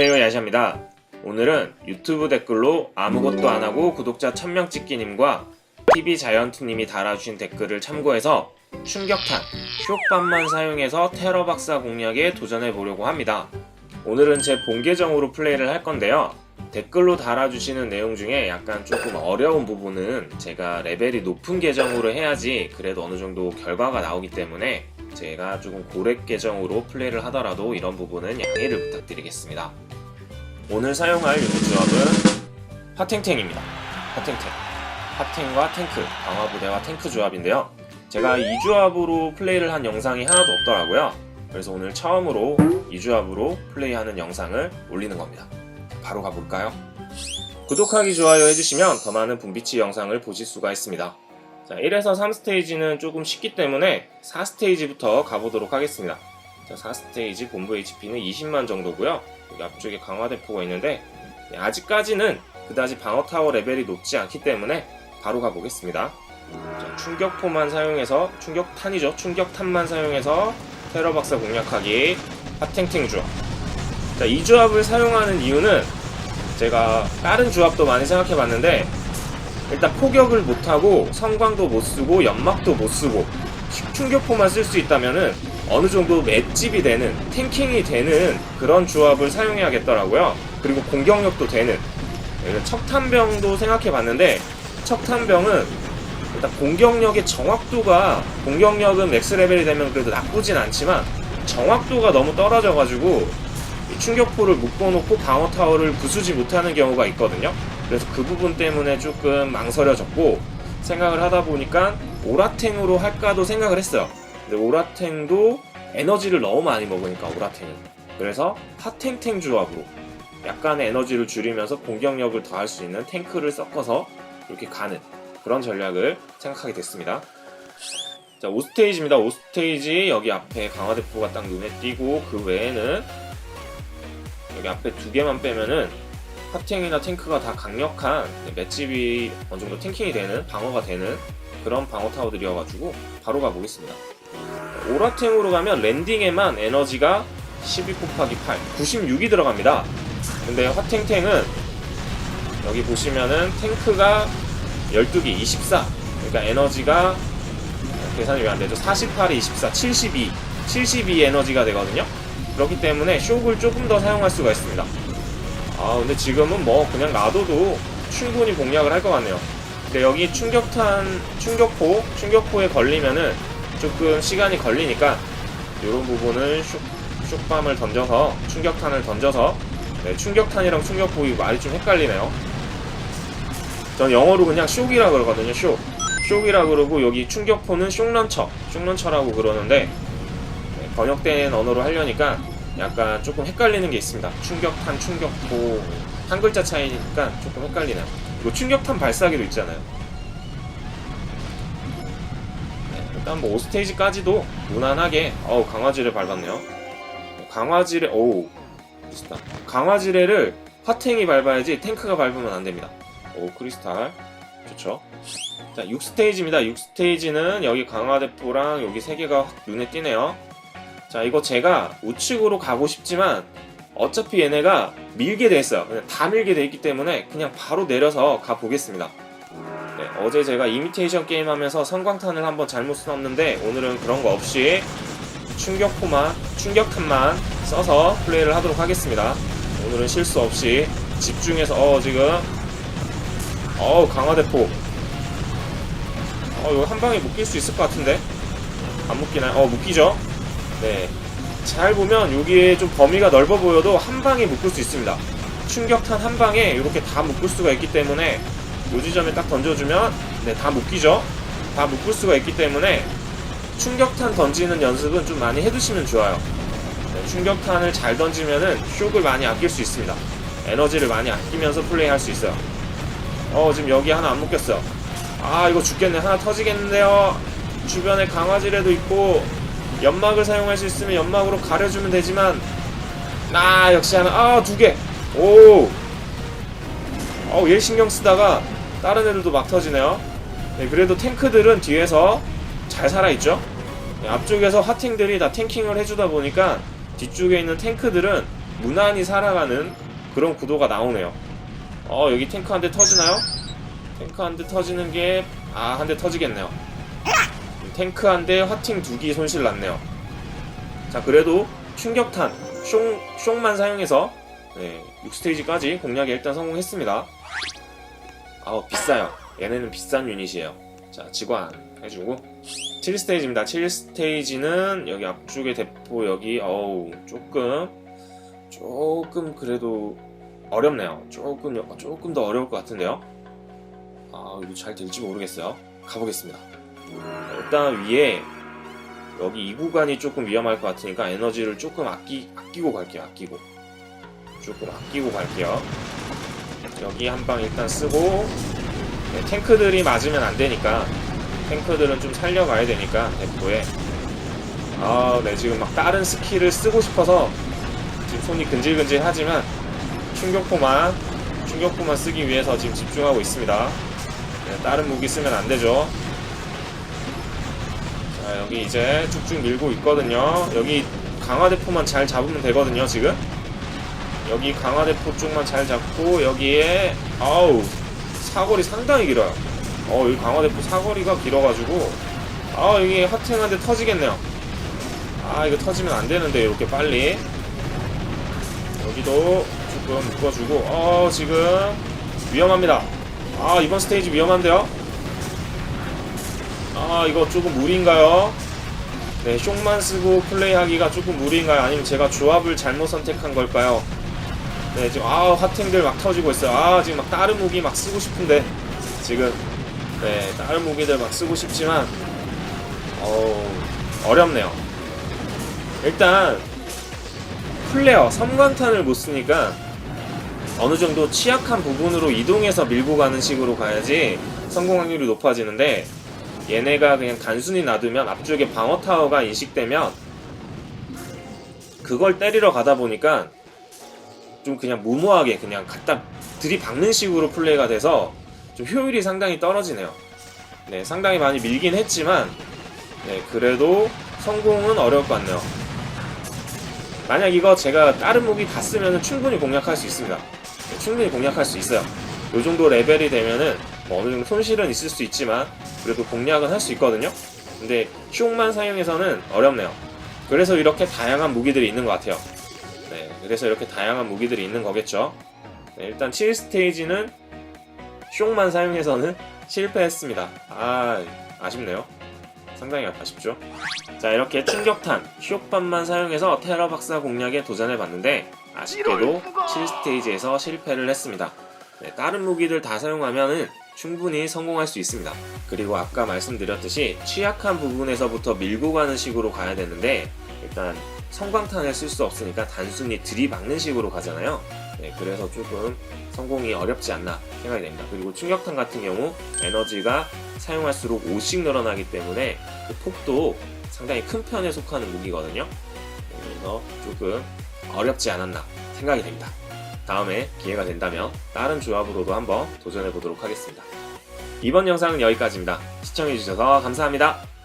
안녕하세요 야시입니다. 오늘은 유튜브 댓글로 아무것도 안하고 구독자 1000명 찍기님과 TV자이언트님이 달아주신 댓글을 참고해서 충격탄, 쇼반만 사용해서 테러 박사 공략에 도전해 보려고 합니다. 오늘은 제 본 계정으로 플레이를 할 건데요. 댓글로 달아주시는 내용 중에 약간 조금 어려운 부분은 제가 레벨이 높은 계정으로 해야지 그래도 어느 정도 결과가 나오기 때문에 제가 조금 고렙 계정으로 플레이를 하더라도 이런 부분은 양해를 부탁드리겠습니다. 오늘 사용할 유닛 조합은 화탱탱입니다. 화탱탱. 화탱과 탱크, 강화부대와 탱크 조합인데요. 제가 이 조합으로 플레이를 한 영상이 하나도 없더라고요. 그래서 오늘 처음으로 이 조합으로 플레이하는 영상을 올리는 겁니다. 바로 가볼까요? 구독하기, 좋아요 해주시면 더 많은 분비치 영상을 보실 수가 있습니다. 자, 1에서 3스테이지는 조금 쉽기 때문에 4스테이지부터 가보도록 하겠습니다. 자, 4스테이지 본부 HP는 20만 정도고요. 여기 앞쪽에 강화대포가 있는데 네, 아직까지는 그다지 방어 타워 레벨이 높지 않기 때문에 바로 가보겠습니다. 자, 충격포만 사용해서 충격탄이죠. 충격탄만 사용해서 테러 박사 공략하기 핫탱탱 조합. 자, 이 조합을 사용하는 이유는 제가 다른 조합도 많이 생각해봤는데 일단 포격을 못하고 성광도 못쓰고 연막도 못쓰고 충격포만 쓸 수 있다면은 어느 정도 맷집이 되는 탱킹이 되는 그런 조합을 사용해야겠더라고요 그리고 공격력도 되는 척탄병도 생각해봤는데 척탄병은 일단 공격력의 정확도가 공격력은 맥스 레벨이 되면 그래도 나쁘진 않지만 정확도가 너무 떨어져가지고 이 충격포를 묶어놓고 방어 타워를 부수지 못하는 경우가 있거든요. 그래서 그 부분 때문에 조금 망설여졌고 생각을 하다 보니까 오라탱으로 할까도 생각을 했어요. 근데 오라탱도 에너지를 너무 많이 먹으니까 오라탱이. 그래서 핫탱탱 조합으로 약간의 에너지를 줄이면서 공격력을 더할 수 있는 탱크를 섞어서 이렇게 가는 그런 전략을 생각하게 됐습니다. 자, 5스테이지입니다. 5스테이지 여기 앞에 강화대포가 딱 눈에 띄고 그 외에는 여기 앞에 두 개만 빼면은 탑탱이나 탱크가 다 강력한 맷집이 어느 정도 탱킹이 되는 방어가 되는 그런 방어 타워들이어가지고 바로 가보겠습니다. 오라탱으로 가면 랜딩에만 에너지가 12 곱하기 8, 96이 들어갑니다. 근데 화탱탱은 여기 보시면은 탱크가 12개, 24. 그러니까 에너지가 계산이 왜 안 되죠? 48에 24, 72, 72 에너지가 되거든요. 그렇기 때문에 쇼을 조금 더 사용할 수가 있습니다. 아 근데 지금은 뭐 그냥 놔둬도 충분히 공략을 할 것 같네요. 근데 여기 충격탄, 충격포, 충격포에 걸리면은 조금 시간이 걸리니까 이런 부분을 쇼, 쇼밤을 던져서 충격탄을 던져서 네, 충격탄이랑 충격포 이 말이 좀 헷갈리네요. 전 영어로 그냥 쇼이라 그러거든요. 쇼. 쇼이라 그러고 여기 충격포는 쇼런처, 쇼런처라고 그러는데 네, 번역된 언어로 하려니까 약간 조금 헷갈리는 게 있습니다. 충격탄, 충격포 한 글자 차이니까 조금 헷갈리네요. 그리고 충격탄 발사기도 있잖아요. 일단 뭐 5스테이지까지도 무난하게 어우 강화지를 밟았네요. 강화지뢰 오우 비슷다. 강화지뢰를 화탱이 밟아야지 탱크가 밟으면 안 됩니다. 오 크리스탈 좋죠. 자 6스테이지입니다. 6스테이지는 여기 강화대포랑 여기 세 개가 확 눈에 띄네요. 자 이거 제가 우측으로 가고 싶지만 어차피 얘네가 밀게 돼 있어요 그냥 다 밀게 돼 있기 때문에 그냥 바로 내려서 가 보겠습니다 네, 어제 제가 이미테이션 게임 하면서 성광탄을 한번 잘못 쏘았는데 오늘은 그런 거 없이 충격포만 충격탄만 써서 플레이를 하도록 하겠습니다 오늘은 실수 없이 집중해서 어 지금 어우 강화대포 어 이거 한 방에 묶일 수 있을 것 같은데 안 묶이나요? 어 묶이죠 네. 잘 보면 여기에 좀 범위가 넓어 보여도 한 방에 묶을 수 있습니다. 충격탄 한 방에 이렇게 다 묶을 수가 있기 때문에 요 지점에 딱 던져주면 네, 다 묶이죠. 다 묶을 수가 있기 때문에 충격탄 던지는 연습은 좀 많이 해두시면 좋아요. 네, 충격탄을 잘 던지면은 쇼을 많이 아낄 수 있습니다. 에너지를 많이 아끼면서 플레이할 수 있어요. 어 지금 여기 하나 안 묶였어요. 아 이거 죽겠네 하나 터지겠는데요. 주변에 강화지뢰도 있고 연막을 사용할 수 있으면 연막으로 가려주면 되지만 아 역시 하나 아 두 개 오 어우 얘 신경 쓰다가 다른 애들도 막 터지네요 네, 그래도 탱크들은 뒤에서 잘 살아있죠 네, 앞쪽에서 하팅들이 다 탱킹을 해주다 보니까 뒤쪽에 있는 탱크들은 무난히 살아가는 그런 구도가 나오네요. 어 여기 탱크 한 대 터지나요? 탱크 한 대 터지는 게 아 한 대 터지겠네요. 탱크 한 대 화팅 두 기 손실 났네요. 자 그래도 충격탄 숑, 숑만 사용해서 네, 6스테이지까지 공략에 일단 성공했습니다. 아우 비싸요. 얘네는 비싼 유닛이에요. 자 직관 해주고 7스테이지입니다. 7스테이지는 여기 앞쪽에 대포 여기 어우 조금 조금 그래도 어렵네요. 조금 조금 더 어려울 것 같은데요. 아 이거 잘 될지 모르겠어요. 가보겠습니다. 일단 위에 여기 이 구간이 조금 위험할 것 같으니까 에너지를 조금 아끼 아끼고 갈게요. 아끼고 조금 아끼고 갈게요. 여기 한 방 일단 쓰고 네, 탱크들이 맞으면 안 되니까 탱크들은 좀 살려가야 되니까 대포에 아, 네 지금 막 다른 스킬을 쓰고 싶어서 지금 손이 근질근질하지만 충격포만 충격포만 쓰기 위해서 지금 집중하고 있습니다. 네, 다른 무기 쓰면 안 되죠. 자 여기 이제 쭉쭉 밀고 있거든요. 여기 강화대포만 잘 잡으면 되거든요. 지금 여기 강화대포 쪽만 잘 잡고 여기에 아우 사거리 상당히 길어요. 어 여기 강화대포 사거리가 길어가지고 아 여기 하팅한데 터지겠네요. 아 이거 터지면 안 되는데 이렇게 빨리 여기도 조금 묶어주고 어 지금 위험합니다. 아 이번 스테이지 위험한데요? 아 이거 조금 무리인가요? 네 쇽만 쓰고 플레이하기가 조금 무리인가요? 아니면 제가 조합을 잘못 선택한 걸까요? 네 지금 아 하팅들 막 터지고 있어요. 아 지금 막 다른 무기 막 쓰고 싶은데 지금 네 다른 무기들 막 쓰고 싶지만 어 어렵네요. 일단 플레어 섬광탄을 못 쓰니까 어느 정도 취약한 부분으로 이동해서 밀고 가는 식으로 가야지 성공 확률이 높아지는데 얘네가 그냥 단순히 놔두면 앞쪽에 방어 타워가 인식되면 그걸 때리러 가다 보니까 좀 그냥 무모하게 그냥 갖다 들이박는 식으로 플레이가 돼서 좀 효율이 상당히 떨어지네요. 네, 상당히 많이 밀긴 했지만 네, 그래도 성공은 어려울 것 같네요. 만약 이거 제가 다른 무기 다 쓰면 충분히 공략할 수 있습니다. 네, 충분히 공략할 수 있어요. 요 정도 레벨이 되면은 뭐 어느 정도 손실은 있을 수 있지만 그래도 공략은 할 수 있거든요. 근데 흉만 사용해서는 어렵네요. 그래서 이렇게 다양한 무기들이 있는 것 같아요. 네, 그래서 이렇게 다양한 무기들이 있는 거겠죠. 네, 일단 7스테이지는 흉만 사용해서는 실패했습니다. 아, 아쉽네요. 상당히 아쉽죠. 자, 이렇게 충격탄, 쇼판만 사용해서 테러 박사 공략에 도전해봤는데 아쉽게도 7스테이지에서 실패를 했습니다. 네, 다른 무기들 다 사용하면은 충분히 성공할 수 있습니다. 그리고 아까 말씀드렸듯이 취약한 부분에서부터 밀고 가는 식으로 가야 되는데 일단 성광탄을 쓸 수 없으니까 단순히 들이박는 식으로 가잖아요. 네, 그래서 조금 성공이 어렵지 않나 생각이 됩니다. 그리고 충격탄 같은 경우 에너지가 사용할수록 5씩 늘어나기 때문에 그 폭도 상당히 큰 편에 속하는 무기거든요. 네, 그래서 조금 어렵지 않았나 생각이 됩니다. 다음에 기회가 된다면 다른 조합으로도 한번 도전해 보도록 하겠습니다. 이번 영상은 여기까지입니다. 시청해주셔서 감사합니다.